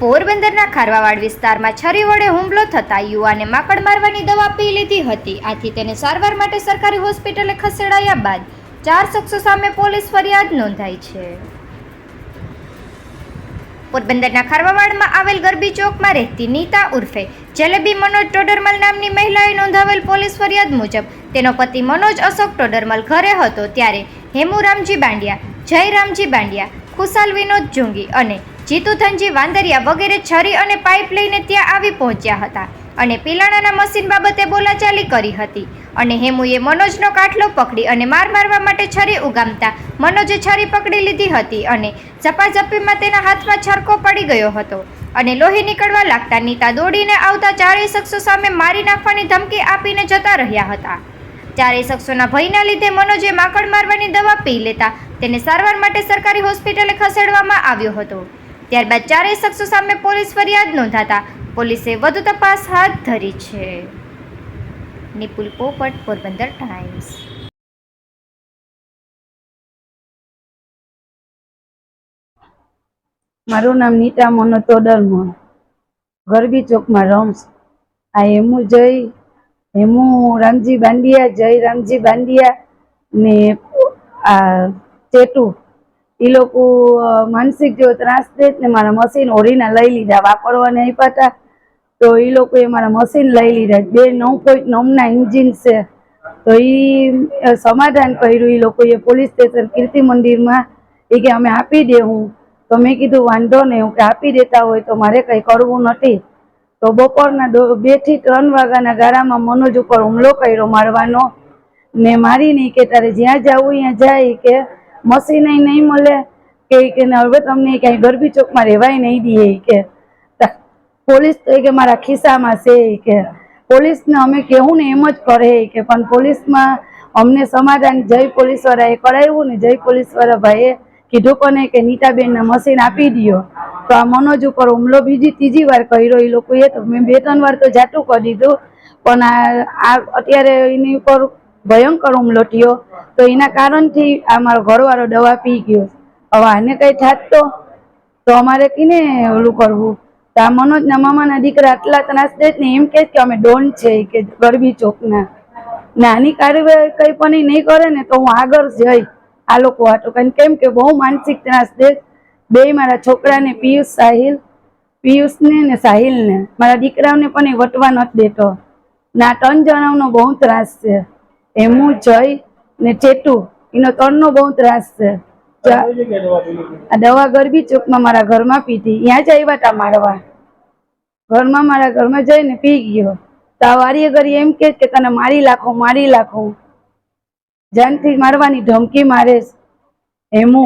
પોરબંદરના ખારવાવાડ વિસ્તારમાં છરી વડે હુમલો થતા યુવાને માકડ મારવાની દવા પી લીધી હતી. આથી તેને સારવાર માટે સરકારી હોસ્પિટલે ખસેડાયા બાદ ચાર શખ્સો સામે પોલીસ ફરિયાદ નોંધાઈ છે. પોરબંદરના ખારવાવાડમાં આવેલ ગરબી ચોકમાં રહેતી નીતા ઉર્ફે જલેબી મનોજ ટોડરમલ નામની મહિલાએ નોંધાવેલ પોલીસ ફરિયાદ મુજબ તેનો પતિ મનોજ અશોક ટોડરમલ ઘરે હતો. ત્યારે હેમુ રામજી બાંડિયા જય રામજી બાંડિયા, ખુશાલ વિનોદ જુંગી અને જીતુ ધનજી વાંદરિયા વગેરે છરી અને પાઇપ લઈને ત્યાં આવી પહોંચ્યા હતા અને પિલાણાના મશીન બાબતે બોલાચાલી કરી હતી. અને હેમુએ મનોજનો કાટલો પકડી અને માર મારવા માટે છરી ઉગામતા મનોજે છરી પકડી લીધી હતી અને ઝપાઝપીમાં તેના હાથમાં છરકો પડી ગયો હતો અને લોહી નીકળવા લાગતા નીતા દોડીને આવતા ચારેય શખ્સો સામે મારી નાખવાની ધમકી આપીને જતા રહ્યા હતા. ચારેય શખ્સોના ભયના લીધે મનોજે માકડ મારવાની દવા પી લેતા તેને સારવાર માટે સરકારી હોસ્પિટલે ખસેડવામાં આવ્યો હતો. ત્યારબાદ ચારેય શખ્સો સામે પોલીસ ફરિયાદ નોંધાતા પોલીસે વધુ તપાસ હાથ ધરી છે. નિપુલ પોપટ, પોરબંદર ટાઈમ્સ. મારું નામ નીતા મોનો તોડરમલ ગરબી ચોકમાં રમ્સ આ હેમુ જય, હેમુ રામજી બાંડિયા, જય રામજી બાંડિયા ને આ ચેટુ એ લોકો માનસિક જેવો ત્રાસ દે ને મારા મશીન ઓરીના લઈ લીધા, વાપરવાને આપ્યા હતા તો એ લોકોએ મારા મશીન લઈ લીધા. બે નવ પોઈન્ટ નવના એન્જિન છે. તો એ સમાધાન કર્યું એ લોકોએ પોલીસ સ્ટેશન કીર્તિ મંદિરમાં. એ કે અમે આપી દેવું તો મેં કીધું, વાંધો નહીં કે આપી દેતા હોય તો મારે કંઈ કરવું નથી. તો બપોરના બેથી ત્રણ વાગ્યાના ગાળામાં મનોજ ઉપર હુમલો કર્યો મારવાનો. ને મારી નહીં કે, તારે જ્યાં જવું, ત્યાં જાય કે મશીન નહીં મળે. કે હવે તમને ક્યાંય ગરબી ચોકમાં રહેવાય નહીં દે કે. પોલીસ તો કે મારા ખિસ્સામાં છે કે. પોલીસને અમે કહેવું ને એમ જ કરે કે, પણ પોલીસમાં અમને સમાધાન જય પોલીસવાળાએ કરાવ્યું ને જય પોલીસવાળા ભાઈએ કીધું કોને કે નીતાબેનને મશીન આપી દ્યો. તો આ મનોજ ઉપર હુમલો બીજી ત્રીજી વાર કર્યો એ લોકોએ તો મેં બે ત્રણ વાર તો જાતું કરી દીધું. પણ આ અત્યારે એની ઉપર ભયંકર ઉમલોટ્યો તો એના કારણથી આ મારો ઘરવાળો દવા પી ગયો. હવે આને કંઈ થાત તો? તો અમારે કીને ઓલું કરવું. તો આ મનોજના મામાના દીકરા આટલા ત્રાસ દે ને એમ કે અમે ડોન છે કે ગરબી ચોકના. નાની કાર્યવાહી કંઈ પણ નહીં કરે ને તો હું આગળ જઈ. આ લોકો હતો કારણ કેમ કે બહુ માનસિક ત્રાસ દે બે મારા છોકરાને પિયુષ, સાહિલ, પિયુષને ને સાહિલને. મારા દીકરાઓને પણ એ વટવા નથી દેતો. ના ત્રણ જણાનો બહુ ત્રાસ છે. એમું જય ને ચેટુ. એનો ત્રણનો બહુ ત્રાસ છે. આ દવા ગરબી ચોકમાં મારા ઘરમાં પીધી. ત્યાં જ આવ્યા તા મારવા. ઘરમાં મારા ઘરમાં જઈને પી ગયો. તો આ વારીએ ઘરી એમ કે તને મારી લાખો મારી લાખો. જાનથી મારવાની ધમકી મારે. હેમુ.